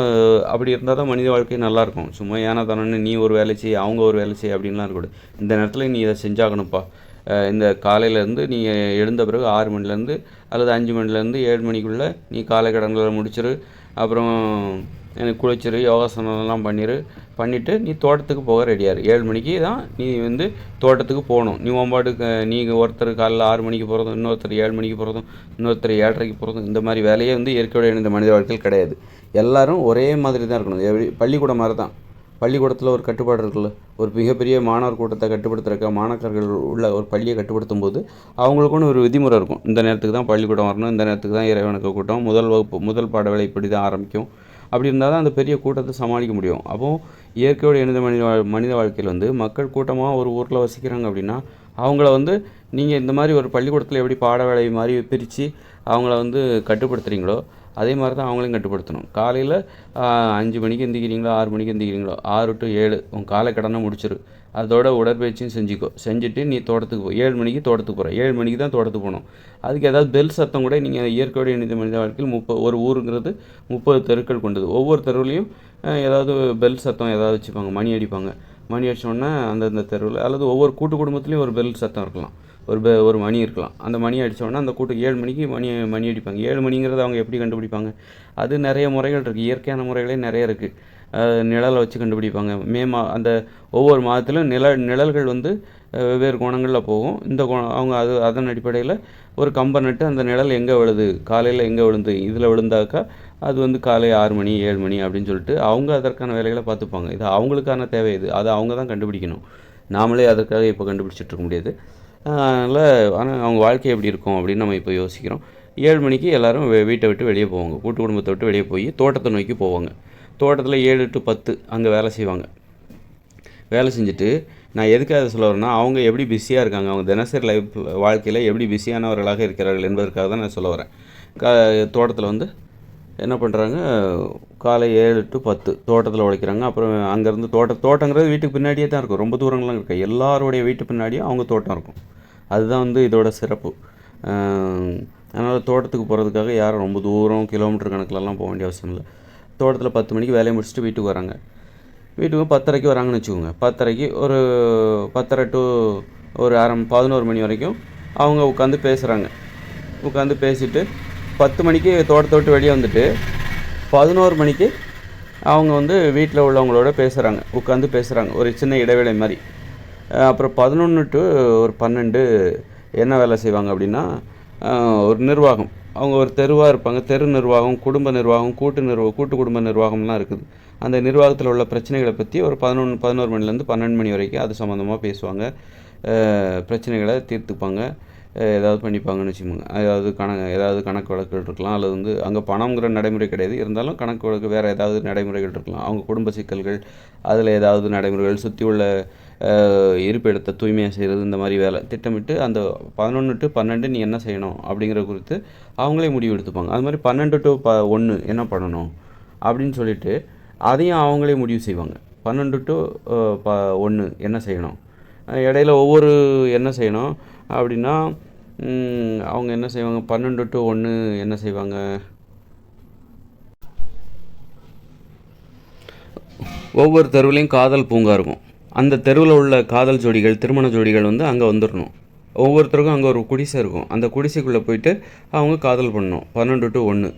அப்படி இருந்தால் தான் மனித வாழ்க்கை நல்லாயிருக்கும் சும்மா ஏன்னா தானே நீ ஒரு வேலை செய் அவங்க ஒரு வேலை செய் அப்படின்லாம் இருக்கக்கூடாது. இந்த நேரத்தில் நீ இதை செஞ்சாகணும்ப்பா. இந்த காலையிலேருந்து நீங்கள் எழுந்த பிறகு ஆறு மணிலேருந்து அல்லது அஞ்சு மணிலேருந்து ஏழு மணிக்குள்ளே நீ காலை கடன்களை முடிச்சிரு. அப்புறம் எனக்கு குளிச்சிரு யோகாசனம்லாம் பண்ணிடு பண்ணிவிட்டு நீ தோட்டத்துக்கு போக ரெடியாரு. ஏழு மணிக்கு தான் நீ வந்து தோட்டத்துக்கு போகணும். நீ ஒம்பாட்டுக்கு நீங்கள் ஒருத்தர் காலைல ஆறு மணிக்கு போகிறதும் இன்னொருத்தர் ஏழு மணிக்கு போகிறதும் இன்னொருத்தர் ஏழரைக்கு போகிறதும் இந்த மாதிரி வேலையே வந்து இயற்கையோட இணைந்த மனித வாழ்க்கையில் கிடையாது. எல்லோரும் ஒரே மாதிரி தான் இருக்கணும். எப்படி பள்ளிக்கூடம் மாதிரி தான் பள்ளிக்கூடத்தில் ஒரு கட்டுப்பாடு இருக்குல்ல? ஒரு மிகப்பெரிய மாணவர் கூட்டத்தை கட்டுப்படுத்துறக்க மாணாக்கர்கள் உள்ள ஒரு பள்ளியை கட்டுப்படுத்தும் போது அவங்களுக்குன்னு ஒரு விதிமுறை இருக்கும். இந்த நேரத்துக்கு தான் பள்ளிக்கூடம் வரணும் இந்த நேரத்துக்கு தான் இறைவனுக்கு கூட்டம் முதல் வகுப்பு முதல் பாட வேலை இப்படி தான் ஆரம்பிக்கும். அப்படி இருந்தால் தான் அந்த பெரிய கூட்டத்தை சமாளிக்க முடியும். அப்போது இயற்கையோடு இணைந்த மனித வாழ் மனித வாழ்க்கையில் வந்து மக்கள் கூட்டமாக ஒரு ஊரில் வசிக்கிறாங்க அப்படின்னா அவங்கள வந்து நீங்கள் இந்த மாதிரி ஒரு பள்ளிக்கூடத்தில் எப்படி பாட வேலை மாதிரி பிரித்து அவங்கள வந்து கட்டுப்படுத்துகிறீங்களோ அதே மாதிரி தான் அவங்களையும் கட்டுப்படுத்தணும். காலையில் அஞ்சு மணிக்கு எந்திக்கிறீங்களோ ஆறு மணிக்கு எந்திக்கிறீங்களோ ஆறு டு ஏழு உன் காலை கடனை முடிச்சிரு. அதோட உடற்பயிற்சியும் செஞ்சுக்கோ. செஞ்சுட்டு நீ தோட்டத்துக்கு போ. ஏழு மணிக்கு தோட்டத்துக்கு போகிற ஏழு மணிக்கு தான் தோட்டத்துக்கு போகணும். அதுக்கு ஏதாவது பெல் சத்தம் கூட நீங்கள் இயற்கையோடு இணைந்த மனித வாழ்க்கையில் முப்பது ஒரு ஊருங்கிறது முப்பது தெருக்கள் கொண்டது. ஒவ்வொரு தெருவிலையும் ஏதாவது பெல் சத்தம் ஏதாவது வச்சுப்பாங்க. மணி அடிப்பாங்க. மணி அடிச்சோடனே அந்தந்த தெருவில் அல்லது ஒவ்வொரு கூட்டு குடும்பத்துலேயும் ஒரு பெல் சத்தம் இருக்கலாம். ஒரு பே ஒரு மணி இருக்கலாம். அந்த மணி அடித்தோடனே அந்த கூட்டு ஏழு மணிக்கு மணி மணி அடிப்பாங்க. ஏழு மணிங்கிறத அவங்க எப்படி கண்டுபிடிப்பாங்க? அது நிறைய முறைகள் இருக்குது இயற்கையான முறைகளே நிறைய இருக்குது நிழலை வச்சு கண்டுபிடிப்பாங்க. மே மா அந்த ஒவ்வொரு மாதத்திலும் நிழல் நிழல்கள் வந்து வெவ்வேறு கோணங்களில் போகும். இந்த கோணம் அவங்க அது அதன் அடிப்படையில் ஒரு கம்பை நட்டு அந்த நிழல் எங்கே விழுது? காலையில் எங்கே விழுந்து? இதில் விழுந்தாக்கா அது வந்து காலை ஆறு மணி ஏழு மணி அப்படின்னு சொல்லிட்டு அவங்க அதற்கான வேலைகளை பார்த்துப்பாங்க. இது அவங்களுக்கான தேவை இது. அதை அவங்க தான் கண்டுபிடிக்கணும். நாமளே அதற்காக இப்போ கண்டுபிடிச்சிட்டு இருக்க முடியாது. அதனால் ஆனால் அவங்க வாழ்க்கை எப்படி இருக்கும் அப்படின்னு நம்ம இப்போ யோசிக்கிறோம். ஏழு மணிக்கு எல்லோரும் வெ- வீட்டை விட்டு வெளியே போவாங்க. கூட்டு குடும்பத்தை விட்டு வெளியே போய் தோட்டத்தை நோக்கி போவாங்க. தோட்டத்தில் ஏழு டு பத்து அங்கே வேலை செய்வாங்க. வேலை செஞ்சுட்டு நான் எதுக்காக அதை சொல்ல வரேன்னா அவங்க எப்படி பிஸியாக இருக்காங்க அவங்க தினசரி லைஃப் வாழ்க்கையில் எப்படி பிஸியானவர்களாக இருக்கிறார்கள் என்பதற்காக தான் நான் சொல்ல வரேன். கா தோட்டத்தில் வந்து என்ன பண்ணுறாங்க காலை ஏழு டு பத்து தோட்டத்தில் உழைக்கிறாங்க அப்புறம் அங்கேருந்து தோட்ட தோட்டங்கிறது வீட்டுக்கு பின்னாடியே தான் இருக்கும். ரொம்ப தூரங்கள்லாம் இருக்குது. எல்லாருடைய வீட்டு பின்னாடியும் அவங்க தோட்டம் இருக்கும். அதுதான் வந்து இதோட சிறப்பு. அதனால் தோட்டத்துக்கு போகிறதுக்காக யாரும் ரொம்ப தூரம் கிலோமீட்டர் கணக்கிலலாம் போக வேண்டிய அவசியம் இல்லை. தோட்டத்தில் பத்து மணிக்கு வேலையை முடிச்சுட்டு வீட்டுக்கு வராங்க. வீட்டுக்கு பத்தரைக்கு வராங்கன்னு வச்சுக்கோங்க. பத்தரைக்கு ஒரு பத்தரை டு ஒரு அரை பதினோரு மணி வரைக்கும் அவங்க உட்காந்து பேசுகிறாங்க உட்காந்து பேசிட்டு பத்து மணிக்கு தோட்டத்தை விட்டு வெளியே வந்துட்டு பதினோரு மணிக்கு அவங்க வந்து வீட்டில் உள்ளவங்களோட பேசுகிறாங்க உட்காந்து பேசுகிறாங்க ஒரு சின்ன இடைவேளை மாதிரி. அப்புறம் பதினொன்று டு ஒரு பன்னெண்டு என்ன வேலை செய்வாங்க அப்படின்னா ஒரு நிர்வாகம். அவங்க ஒரு தெருவாக இருப்பாங்க. தெரு நிர்வாகம் குடும்ப நிர்வாகம் கூட்டு நிர்வாகம் கூட்டு குடும்ப நிர்வாகம்லாம் இருக்குது. அந்த நிர்வாகத்தில் உள்ள பிரச்சனைகளை பற்றி ஒரு பதினொன்று பதினோரு மணிலேருந்து பன்னெண்டு மணி வரைக்கும் அது சம்மந்தமாக பேசுவாங்க. பிரச்சனைகளை தீர்த்துப்பாங்க. ஏதாவது பண்ணிப்பாங்கன்னு வச்சுக்கோங்க. ஏதாவது கணக்கு ஏதாவது கணக்கு வழக்குகள் இருக்கலாம். அல்லது வந்து அங்கே பணம்ங்கிற நடைமுறை கிடையாது. இருந்தாலும் கணக்கு வழக்கு வேறு ஏதாவது நடைமுறைகள் இருக்கலாம். அவங்க குடும்ப சிக்கல்கள் அதில் ஏதாவது நடைமுறைகள் சுற்றி உள்ள இருப்பிடத்தை தூய்மையாக செய்கிறது இந்த மாதிரி வேலை. திட்டமிட்டு அந்த பதினொன்று டு பன்னெண்டு நீ என்ன செய்யணும் அப்படிங்கிற குறித்து அவங்களே முடிவு எடுத்துப்பாங்க. அது மாதிரி பன்னெண்டு டு ப ஒன்று என்ன பண்ணணும் அப்படின்னு சொல்லிட்டு அதையும் அவங்களே முடிவு செய்வாங்க. பன்னெண்டு டு ப ஒன்று என்ன செய்யணும்? இடையில ஒவ்வொரு என்ன செய்யணும் அப்படின்னா அவங்க என்ன செய்வாங்க? பன்னெண்டு டு ஒன்று என்ன செய்வாங்க? ஒவ்வொரு தெருவிலையும் காதல் பூங்கா இருக்கும். அந்த தெருவில் உள்ள காதல் ஜோடிகள் திருமண ஜோடிகள் வந்து அங்கே வந்துடணும் ஒவ்வொருத்தருக்கும் அங்கே ஒரு குடிசை இருக்கும். அந்த குடிசைக்குள்ளே போயிட்டு அவங்க காதல் பண்ணணும். பன்னெண்டு டு ஒன்று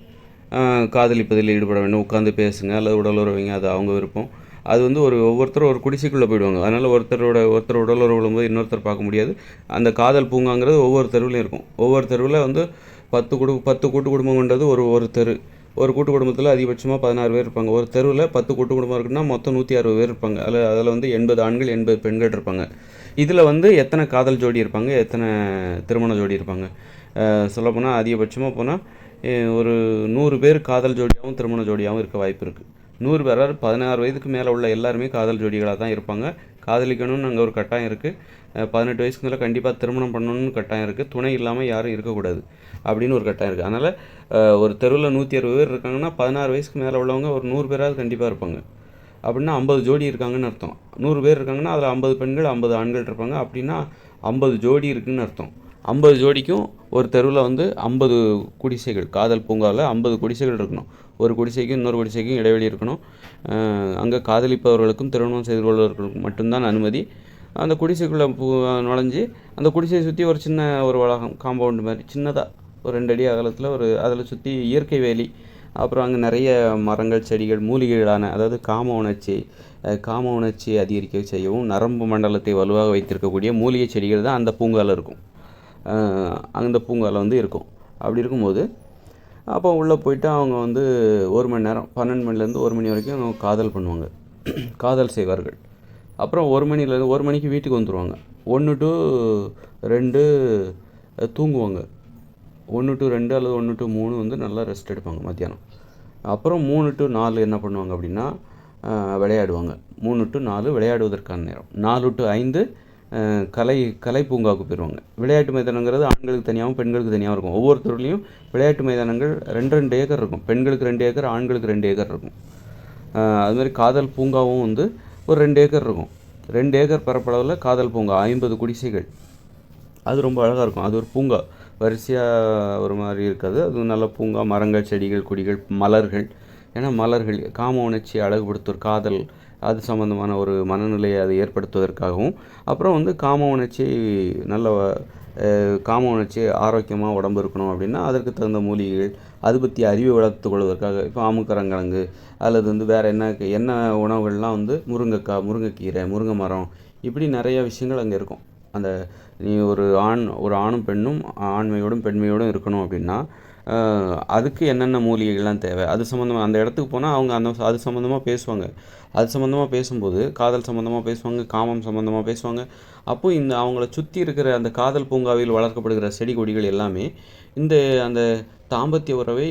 காதலிப்பதில் ஈடுபட வேண்டும். உட்காந்து பேசுங்க. அல்லது உடலுறவைங்க அது அவங்க விருப்பம். அது வந்து ஒரு ஒவ்வொருத்தரும் ஒரு குடிசைக்குள்ளே போயிடுவாங்க. அதனால் ஒருத்தரோட ஒருத்தர் உடல் உறவு போது இன்னொருத்தர் பார்க்க முடியாது. அந்த காதல் பூங்காங்கிறது ஒவ்வொரு தெருவிலையும் இருக்கும். ஒவ்வொரு தெருவில் வந்து பத்து குடு பத்து கூட்டு குடும்பம் கொண்டது ஒரு ஒரு தெரு. ஒரு கூட்டு குடும்பத்தில் அதிகபட்சமாக பதினாறு பேர் இருப்பாங்க. ஒரு தெருவில் பத்து கூட்டு குடும்பம் இருக்குன்னா மொத்தம் நூற்றி அறுபது பேர் இருப்பாங்க. அதில் அதில் வந்து எண்பது ஆண்கள் எண்பது பெண்கள் இருப்பாங்க. இதில் வந்து எத்தனை காதல் ஜோடி இருப்பாங்க எத்தனை திருமண ஜோடி இருப்பாங்க? சொல்லப்போனால் அதிகபட்சமாக போனால் ஒரு நூறு பேர் காதல் ஜோடியாகவும் திருமண ஜோடியாகவும் இருக்க வாய்ப்பு இருக்குது நூறு பேர் பதினாறு வயதுக்கு மேலே உள்ள எல்லாருமே காதல் ஜோடிகளாக தான் இருப்பாங்க. காதலிக்கணும்னு அங்கே ஒரு கட்டாயம் இருக்குது பதினெட்டு வயசுக்கு மேலே கண்டிப்பாக திருமணம் பண்ணணும்னு கட்டாயம் இருக்குது துணை இல்லாமல் யாரும் இருக்கக்கூடாது. அப்படின்னு ஒரு கட்டாயம் இருக்குது அதனால் ஒரு தெருவில் நூற்றி அறுபது பேர் இருக்காங்கன்னா பதினாறு வயசுக்கு மேலே உள்ளவங்க ஒரு நூறு பேராவது கண்டிப்பாக இருப்பாங்க. அப்படின்னா ஐம்பது ஜோடி இருக்காங்கன்னு அர்த்தம். நூறு பேர் இருக்காங்கன்னா அதில் ஐம்பது பெண்கள் ஐம்பது ஆண்கள் இருப்பாங்க. அப்படின்னா ஐம்பது ஜோடி இருக்குதுன்னு அர்த்தம். ஐம்பது ஜோடிக்கும் ஒரு தெருவில் வந்து ஐம்பது குடிசைகள் காதல் பூங்காவில் ஐம்பது குடிசைகள் இருக்கணும். ஒரு குடிசைக்கும் இன்னொரு குடிசைக்கும் இடைவெளி இருக்கணும். அங்கே காதலிப்பவர்களுக்கும் திருமணம் செய்து கொள்வதற்கும் மட்டும்தான் அனுமதி. அந்த குடிசைக்குள்ளே பூ நுழைஞ்சு அந்த குடிசையை சுற்றி ஒரு சின்ன ஒரு வளாகம் காம்பவுண்டு மாதிரி சின்னதாக ஒரு ரெண்டு அடி அகலத்தில் ஒரு அதில் சுற்றி இயற்கை வேலி அப்புறம் அங்கே நிறைய மரங்கள் செடிகள் மூலிகைகளான அதாவது காம உணர்ச்சி காம உணர்ச்சியை அதிகரிக்க செய்யவும் நரம்பு மண்டலத்தை வலுவாக வைத்திருக்கக்கூடிய மூலிகை செடிகள் தான் அந்த பூங்காவில் இருக்கும். அந்த பூங்காவில் வந்து இருக்கும். அப்படி இருக்கும்போது அப்போ உள்ளே போயிட்டு அவங்க வந்து ஒரு மணி நேரம் பன்னெண்டு மணிலேருந்து ஒரு மணி வரைக்கும் அவங்க காதல் பண்ணுவாங்க. காதல் செய்வார்கள். அப்புறம் ஒரு மணிலேருந்து ஒரு மணிக்கு வீட்டுக்கு வந்துடுவாங்க ஒன்று டு ரெண்டு தூங்குவாங்க. ஒன்று டு ரெண்டு அல்லது ஒன்று டு மூணு வந்து நல்லா ரெஸ்ட் எடுப்பாங்க மத்தியானம். அப்புறம் மூணு டு நாலு என்ன பண்ணுவாங்க அப்படின்னா விளையாடுவாங்க. மூணு டு நாலு விளையாடுவதற்கான நேரம். நாலு டு ஐந்து கலை கலை பூங்காவுக்கு போயிடுவாங்க விளையாட்டு மைதானங்கிறது ஆண்களுக்கு தனியாகவும் பெண்களுக்கு தனியாகவும் இருக்கும். ஒவ்வொருத்தருலேயும் விளையாட்டு மைதானங்கள் ரெண்டு ரெண்டு ஏக்கர் இருக்கும். பெண்களுக்கு ரெண்டு ஏக்கர் ஆண்களுக்கு ரெண்டு ஏக்கர் இருக்கும். அதுமாதிரி அது மாதிரி காதல் பூங்காவும் வந்து ஒரு ரெண்டு ஏக்கர் இருக்கும். ரெண்டு ஏக்கர் பரப்பளவில் காதல் பூங்கா ஐம்பது குடிசைகள். அது ரொம்ப அழகாக இருக்கும். அது ஒரு பூங்கா. வரிசையாக ஒரு மாதிரி இருக்காது. அது நல்ல பூங்கா மரங்கள் செடிகள் கொடிகள் மலர்கள். ஏன்னா மலர்கள் காம உணர்ச்சி அழகுபடுத்தும் காதல் அது சம்மந்தமான ஒரு மனநிலையை அதை ஏற்படுத்துவதற்காகவும் அப்புறம் வந்து காம உணர்ச்சி நல்ல காம உணர்ச்சி ஆரோக்கியமாக உடம்பு இருக்கணும் அப்படின்னா அதற்கு தகுந்த மூலிகைகள் அது பற்றி அறிவை வளர்த்து கொள்வதற்காக இப்போ ஆமுக்கரங்கிழங்கு அல்லது வந்து வேறு என்ன என்ன உணவுகள்லாம் வந்து முருங்கைக்காய் முருங்கைக்கீரை முருங்கை மரம் இப்படி நிறைய விஷயங்கள் அங்கே இருக்கும். அந்த நீ ஒரு ஆண் ஒரு ஆணும் பெண்ணும் ஆண்மையோடும் பெண்மையோடும் இருக்கணும் அப்படின்னா அதுக்கு என்னென்ன மூலிகைகள்லாம் தேவை? அது சம்மந்தமாக அந்த இடத்துக்கு போனால் அவங்க அந்த அது சம்மந்தமாக பேசுவாங்க. அது சம்மந்தமாக பேசும்போது காதல் சம்மந்தமாக பேசுவாங்க காமம் சம்மந்தமாக பேசுவாங்க. அப்போது இந்த அவங்கள சுற்றி இருக்கிற அந்த காதல் பூங்காவில் வளர்க்கப்படுகிற செடி கொடிகள் எல்லாமே இந்த அந்த தாம்பத்திய உறவை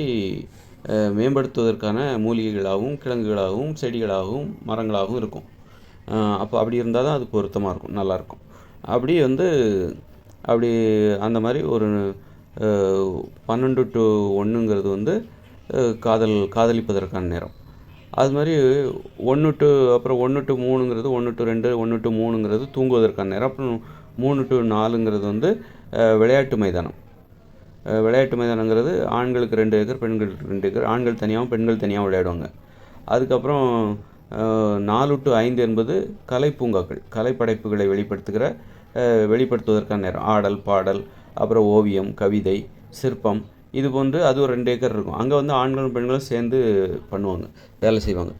மேம்படுத்துவதற்கான மூலிகைகளாகவும் கிழங்குகளாகவும் செடிகளாகவும் மரங்களாகவும் இருக்கும். அப்போ அப்படி இருந்தால் தான் அது பொருத்தமாக இருக்கும் நல்லாயிருக்கும் அப்படி வந்து அப்படி அந்த மாதிரி ஒரு பன்னெண்டு டு ஒன்றுங்கிறது வந்து காதல் காதலிப்பதற்கான நேரம். அது மாதிரி ஒன்று டு அப்புறம் ஒன்று டு மூணுங்கிறது ஒன்று டு ரெண்டு ஒன்று டு மூணுங்கிறது தூங்குவதற்கான நேரம். அப்புறம் மூணு டு நாலுங்கிறது வந்து விளையாட்டு மைதானம். விளையாட்டு மைதானங்கிறது ஆண்களுக்கு ரெண்டு ஏக்கர் பெண்களுக்கு ரெண்டு ஏக்கர் ஆண்கள் தனியாகவும் பெண்கள் தனியாகவும் விளையாடுவாங்க. அதுக்கப்புறம் நாலு டு ஐந்து என்பது கலை பூங்காக்கள் கலைப்படைப்புகளை வெளிப்படுத்துகிற வெளிப்படுத்துவதற்கான நேரம். ஆடல் பாடல் அப்புறம் ஓவியம் கவிதை சிற்பம் இது போன்று அது ஒரு ரெண்டு ஏக்கர் இருக்கும். அங்கே வந்து ஆண்களும் பெண்களும் சேர்ந்து பண்ணுவாங்க வேலை செய்வாங்க.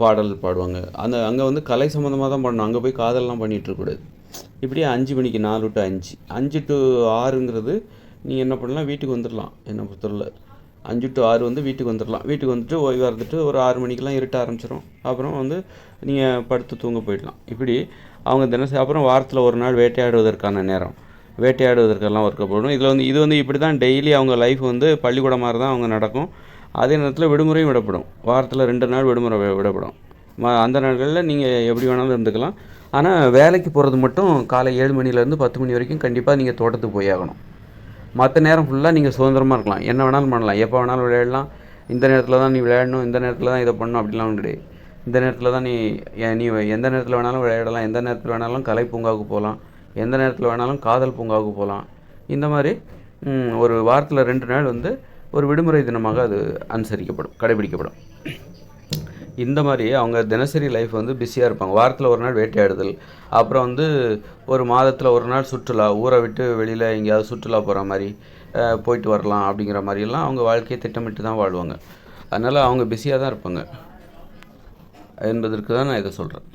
பாடல் பாடுவாங்க. அந்த அங்கே வந்து கலை சம்மந்தமாக தான் பண்ணணும். அங்கே போய் காதல்லாம் பண்ணிகிட்டு இருக்கக்கூடாது இப்படி அஞ்சு மணிக்கு நாலு டு அஞ்சு. அஞ்சு டு ஆறுங்கிறது நீங்கள் என்ன பண்ணலாம்? வீட்டுக்கு வந்துடலாம். என்னை பொறுத்தவரை அஞ்சு டு ஆறு வந்து வீட்டுக்கு வந்துடலாம். வீட்டுக்கு வந்துட்டு ஓய்வாக இருந்துட்டு ஒரு ஆறு மணிக்கெலாம் இருட்ட ஆரம்பிச்சிடும் அப்புறம் வந்து நீங்கள் படுத்து தூங்க போயிடலாம். இப்படி அவங்க தினசரி அப்புறம் வாரத்தில் ஒரு நாள் வேட்டையாடுவதற்கான நேரம். வேட்டையாடுவதற்கெல்லாம் ஒர்க்கப்படும் இதில் வந்து இது வந்து இப்படி தான் டெய்லி அவங்க லைஃப் வந்து பள்ளிக்கூடம் மாதிரி தான் அவங்க நடக்கும். அதே நேரத்தில் விடுமுறையும் விடப்படும். வாரத்தில் ரெண்டு நாள் விடுமுறை விடப்படும். அந்த நாட்களில் நீங்கள் எப்படி வேணாலும் இருந்துக்கலாம். ஆனால் வேலைக்கு போகிறது மட்டும் காலை ஏழு மணிலேருந்து பத்து மணி வரைக்கும் கண்டிப்பாக நீங்கள் தோட்டத்துக்கு போய் ஆகணும். மற்ற நேரம் ஃபுல்லாக நீங்கள் சுதந்திரமாக இருக்கலாம். என்ன வேணாலும் பண்ணலாம். எப்போ வேணாலும் விளையாடலாம். இந்த நேரத்தில் தான் நீ விளையாடணும். இந்த நேரத்தில் தான் இதை பண்ணணும். அப்படிலாம் கிடையாது இந்த நேரத்தில் தான் நீ நீ எந்த நேரத்தில் வேணாலும் விளையாடலாம். எந்த நேரத்தில் வேணாலும் கலை பூங்காவுக்கு போகலாம். எந்த நேரத்தில் வேணாலும் காதல் பூங்காவுக்கு போகலாம். இந்த மாதிரி ஒரு வாரத்தில் ரெண்டு நாள் வந்து ஒரு விடுமுறை தினமாக அது அனுசரிக்கப்படும். கடைபிடிக்கப்படும். இந்த மாதிரி அவங்க தினசரி லைஃப் வந்து பிஸியாக இருப்பாங்க. வாரத்தில் ஒரு நாள் வேட்டையாடுதல். அப்புறம் வந்து ஒரு மாதத்தில் ஒரு நாள் சுற்றுலா ஊரை விட்டு வெளியில் எங்கேயாவது சுற்றுலா போகிற மாதிரி போயிட்டு வரலாம் அப்படிங்கிற மாதிரியெல்லாம் அவங்க வாழ்க்கையை திட்டமிட்டு தான் வாழ்வாங்க. அதனால் அவங்க பிஸியாக தான் இருப்பாங்க. என்பதற்கு தான் நான் இதை சொல்கிறேன்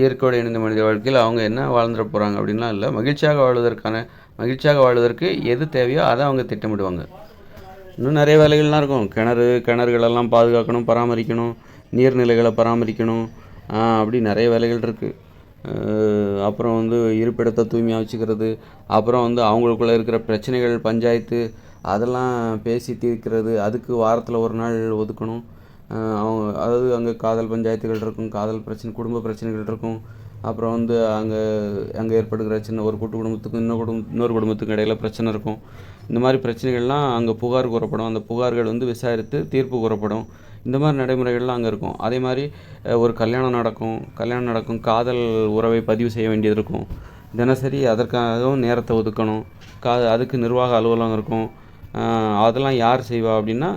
இயற்கையோடு இணைந்த மனித வாழ்க்கையில் அவங்க என்ன வாழ்ந்துட போகிறாங்க அப்படின்லாம் இல்லை. மகிழ்ச்சியாக வாழ்வதற்கான மகிழ்ச்சியாக வாழ்வதற்கு எது தேவையோ அதை அவங்க திட்டமிடுவாங்க. இன்னும் நிறைய வேலைகள்லாம் இருக்கும். கிணறு கிணறுகளெல்லாம் பாதுகாக்கணும் பராமரிக்கணும் நீர்நிலைகளை பராமரிக்கணும். அப்படி நிறைய வேலைகள் இருக்குது அப்புறம் வந்து இருப்பிடத்தை தூய்மையாக வச்சுக்கிறது அப்புறம் வந்து அவங்களுக்குள்ளே இருக்கிற பிரச்சனைகள் பஞ்சாயத்து அதெல்லாம் பேசி தீர்க்கிறது அதுக்கு வாரத்தில் ஒரு நாள் ஒதுக்கணும். அவங்க அதாவது அங்கே காதல் பஞ்சாயத்துகள் இருக்கும் காதல் பிரச்சனை குடும்ப பிரச்சனைகள் இருக்கும். அப்புறம் வந்து அங்கே அங்கே ஏற்படுகிற சின்ன ஒரு கூட்டு குடும்பத்துக்கும் இன்னொரு குடும்ப இன்னொரு குடும்பத்துக்கும் இடையில பிரச்சனை இருக்கும். இந்த மாதிரி பிரச்சனைகள்லாம் அங்கே புகார் கூறப்படும். அந்த புகார்கள் வந்து விசாரித்து தீர்ப்பு கூறப்படும். இந்த மாதிரி நடைமுறைகள்லாம் அங்கே இருக்கும். அதே மாதிரி ஒரு கல்யாணம் நடக்கும். கல்யாணம் நடக்கும். காதல் உறவை பதிவு செய்ய வேண்டியது இருக்கும். தினசரி அதற்காகவும் நேரத்தை ஒதுக்கணும். கா அதுக்கு நிர்வாக அலுவலகம் இருக்கும். அதெல்லாம் யார் செய்வா அப்படின்னா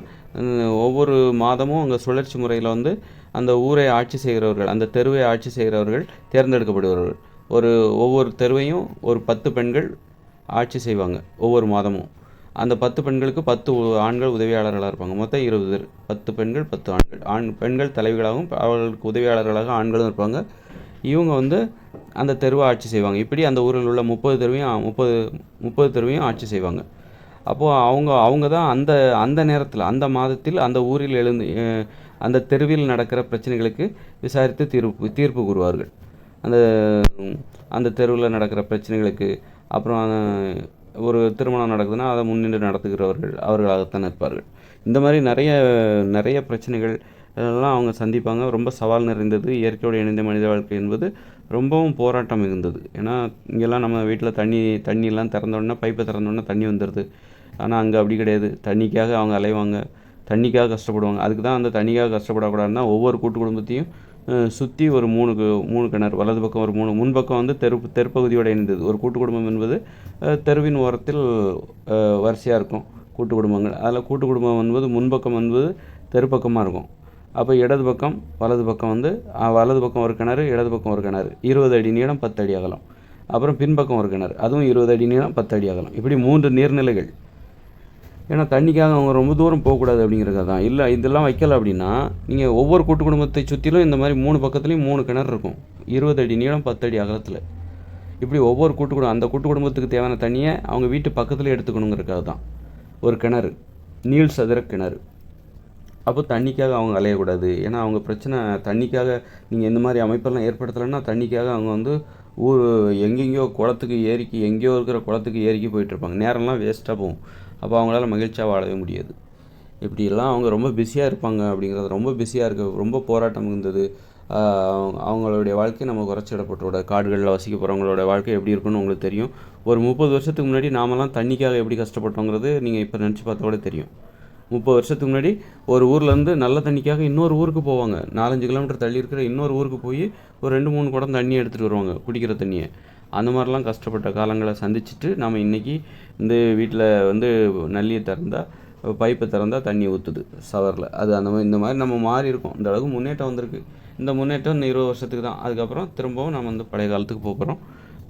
ஒவ்வொரு மாதமும் அங்கே சுழற்சி முறையில் வந்து அந்த ஊரை ஆட்சி செய்கிறவர்கள் அந்த தெருவை ஆட்சி செய்கிறவர்கள் தேர்ந்தெடுக்கப்படுவார்கள் ஒரு ஒவ்வொரு தெருவையும் ஒரு பத்து பெண்கள் ஆட்சி செய்வாங்க ஒவ்வொரு மாதமும். அந்த பத்து பெண்களுக்கு பத்து ஆண்கள் உதவியாளர்களாக இருப்பாங்க. மொத்தம் இருபது பேர். பத்து பெண்கள் பத்து ஆண்கள். ஆண் பெண்கள் தலைவிகளாகவும் அவர்களுக்கு உதவியாளர்களாக ஆண்களும் இருப்பாங்க. இவங்க வந்து அந்த தெருவை ஆட்சி செய்வாங்க. இப்படி அந்த ஊரில் உள்ள முப்பது தெருவையும் முப்பது முப்பது தெருவையும் ஆட்சி செய்வாங்க. அப்போது அவங்க அவங்க தான் அந்த அந்த நேரத்தில் அந்த மாதத்தில் அந்த ஊரில் எழுந்து அந்த தெருவில் நடக்கிற பிரச்சனைகளுக்கு விசாரித்து தீர்ப்பு தீர்ப்பு கூறுவார்கள். அந்த அந்த தெருவில் நடக்கிற பிரச்சனைகளுக்கு அப்புறம் ஒரு திருமணம் நடக்குதுன்னா அதை முன்னின்று நடத்துகிறவர்கள் அவர்களாகத்தான் இருப்பார்கள் இந்த மாதிரி நிறைய நிறைய பிரச்சனைகள் எல்லாம் அவங்க சந்திப்பாங்க. ரொம்ப சவால் நிறைந்தது. இயற்கையோடு இணைந்த மனித வாழ்க்கை என்பது ரொம்பவும் போராட்டம் இருந்தது ஏன்னா இங்கெல்லாம் நம்ம வீட்டில் தண்ணி தண்ணியெல்லாம் திறந்தோடனே பைப்பை திறந்தோடனே தண்ணி வந்துடுது. ஆனால் அங்கே அப்படி கிடையாது. தண்ணிக்காக அவங்க அலைவாங்க. தண்ணிக்காக கஷ்டப்படுவாங்க. அதுக்கு தான் அந்த தண்ணிக்காக கஷ்டப்படக்கூடாதுன்னா ஒவ்வொரு கூட்டு குடும்பத்தையும் சுற்றி ஒரு மூணு மூணு கிணறு வலது பக்கம் ஒரு மூணு முன்பக்கம் வந்து தெரு தெருப்பகுதியோடு இணைந்தது. ஒரு கூட்டு குடும்பம் என்பது தெருவின் ஓரத்தில் வரிசையாக இருக்கும் கூட்டு குடும்பங்கள். அதில் கூட்டு குடும்பம் என்பது முன்பக்கம் என்பது தெருப்பக்கமாக இருக்கும். அப்போ இடது பக்கம் வலது பக்கம் வந்து வலது பக்கம் ஒரு கிணறு இடது பக்கம் ஒரு கிணறு. இருபது அடி நீளம் பத்து அடி அகலம். அப்புறம் பின்பக்கம் ஒரு கிணறு. அதுவும் இருபது அடி நீளம் பத்து அடி அகலம். இப்படி மூன்று நீர்நிலைகள். ஏன்னா தண்ணிக்காக அவங்க ரொம்ப தூரம் போகக்கூடாது அப்படிங்கிறது தான். இல்லை இதெல்லாம் வைக்கல அப்படின்னா நீங்கள் ஒவ்வொரு கூட்டு குடும்பத்தை சுற்றிலும் இந்த மாதிரி மூணு பக்கத்துலேயும் மூணு கிணறு இருக்கும். இருபது அடி நீளம் பத்து அடி அகலத்தில். இப்படி ஒவ்வொரு கூட்டு குடும்பம் அந்த கூட்டு குடும்பத்துக்கு தேவையான தண்ணியை அவங்க வீட்டு பக்கத்தில் எடுத்துக்கணுங்கிறதுக்காக தான். ஒரு கிணறு நீள் சதுர கிணறு. அப்போ தண்ணிக்காக அவங்க அலையக்கூடாது. ஏன்னா அவங்க பிரச்சனை தண்ணிக்காக நீங்கள் இந்த மாதிரி அமைப்பெல்லாம் ஏற்படுத்தலைன்னா தண்ணிக்காக அவங்க வந்து ஊர் எங்கெங்கேயோ குளத்துக்கு ஏரிக்கு எங்கேயோ இருக்கிற குளத்துக்கு ஏரிக்கு போயிட்டுருப்பாங்க நேரம்லாம் வேஸ்ட்டாக போகும். அப்போ அவங்களால மகிழ்ச்சியாக வாழவே முடியாது. இப்படியெல்லாம் அவங்க ரொம்ப பிஸியாக இருப்பாங்க அப்படிங்கிறது ரொம்ப பிஸியாக இருக்க ரொம்ப போராட்டம் இருந்தது. அவங்களுடைய வாழ்க்கை நம்ம குறைச்சிடப்பட்டோட காடுகளில் வசிக்க போகிறவங்களோட வாழ்க்கை எப்படி இருக்குன்னு உங்களுக்கு தெரியும். ஒரு முப்பது வருஷத்துக்கு முன்னாடி நாமெல்லாம் தண்ணிக்காக எப்படி கஷ்டப்பட்டோங்கிறது நீங்கள் இப்போ நினச்சி பார்த்தோட கூட தெரியும். முப்பது வருஷத்துக்கு முன்னாடி ஒரு ஊர்லேருந்து நல்ல தண்ணிக்காக இன்னொரு ஊருக்கு போவாங்க. நாலஞ்சு கிலோமீட்டர் தள்ளி இருக்கிற இன்னொரு ஊருக்கு போய் ஒரு ரெண்டு மூணு குடம் தண்ணி எடுத்துகிட்டு வருவாங்க குடிக்கிற தண்ணியை. அந்த மாதிரிலாம் கஷ்டப்பட்ட காலங்களை சந்திச்சுட்டு நம்ம இன்றைக்கி இந்த வீட்டில் வந்து நல்லியை திறந்தால் பைப்பை திறந்தால் தண்ணி ஊற்றுது சவரில். அது அந்த மாதிரி இந்த மாதிரி நம்ம மாறி இருக்கோம். இந்த அளவுக்கு முன்னேற்றம் வந்திருக்கு. இந்த முன்னேற்றம் இந்த இருபது வருஷத்துக்கு தான். அதுக்கப்புறம் திரும்பவும் நம்ம வந்து பழைய காலத்துக்கு போகிறோம்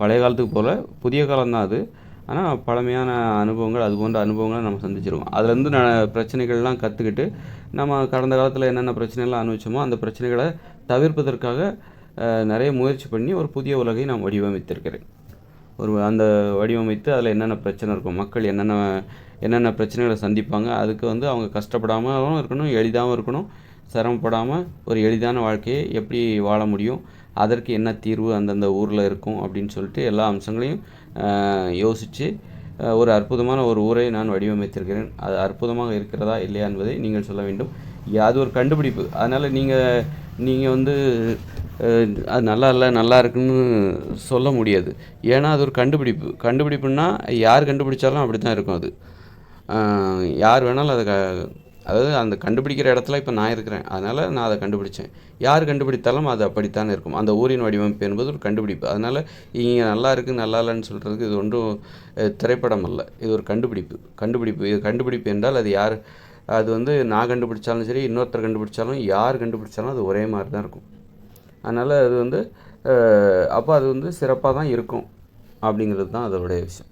பழைய காலத்துக்கு போகல புதிய காலம் தான் அது. ஆனால் பழமையான அனுபவங்கள் அது போன்ற அனுபவங்களை நம்ம சந்திச்சிருக்கோம். அதுலேருந்து ந பிரச்சனைகள்லாம் கற்றுக்கிட்டு நம்ம கடந்த காலத்தில் என்னென்ன பிரச்சனைகள்லாம் அனுபவிச்சோமோ அந்த பிரச்சனைகளை தவிர்ப்பதற்காக நிறைய முயற்சி பண்ணி ஒரு புதிய உலகை நான் வடிவமைத்திருக்கிறேன். ஒரு அந்த வடிவமைத்து அதில் என்னென்ன பிரச்சனை இருக்கும் மக்கள் என்னென்ன என்னென்ன பிரச்சனைகளை சந்திப்பாங்க அதுக்கு வந்து அவங்க கஷ்டப்படாமலும் இருக்கணும் எளிதாகவும் இருக்கணும் சிரமப்படாமல் ஒரு எளிதான வாழ்க்கையை எப்படி வாழ முடியும் அதற்கு என்ன தீர்வு அந்தந்த ஊரில் இருக்கும் அப்படின்னு சொல்லிட்டு எல்லா அம்சங்களையும் யோசித்து ஒரு அற்புதமான ஒரு ஊரை நான் வடிவமைத்திருக்கிறேன். அது அற்புதமாக இருக்கிறதா இல்லையா என்பதை நீங்கள் சொல்ல வேண்டும். அது ஒரு கண்டுபிடிப்பு. அதனால் நீங்கள் நீங்கள் வந்து அது நல்லா இல்லை நல்லா இருக்குன்னு சொல்ல முடியாது. ஏன்னா அது ஒரு கண்டுபிடிப்பு. கண்டுபிடிப்புன்னா யார் கண்டுபிடிச்சாலும் அப்படி தான் இருக்கும் அது. யார் வேணாலும் அதை க அதாவது அந்த கண்டுபிடிக்கிற இடத்துல இப்போ நான் இருக்கிறேன். அதனால் நான் அதை கண்டுபிடிச்சேன். யார் கண்டுபிடித்தாலும் அது அப்படித்தான் இருக்கும். அந்த ஊரின் வடிவமைப்பு என்பது ஒரு கண்டுபிடிப்பு. அதனால் இங்கே நல்லா இருக்குது நல்லா இல்லைன்னு சொல்கிறதுக்கு இது ஒன்றும் திரைப்படம் அல்ல. இது ஒரு கண்டுபிடிப்பு. கண்டுபிடிப்பு. இது கண்டுபிடிப்பு என்றால் அது யார் அது வந்து நான் கண்டுபிடிச்சாலும் சரி இன்னொருத்தர் கண்டுபிடிச்சாலும் யார் கண்டுபிடிச்சாலும் அது ஒரே மாதிரி தான் இருக்கும். அதனால் அது வந்து அப்போ அது வந்து சிறப்பாக தான் இருக்கும் அப்படிங்கிறது தான் அதோடைய விஷயம்.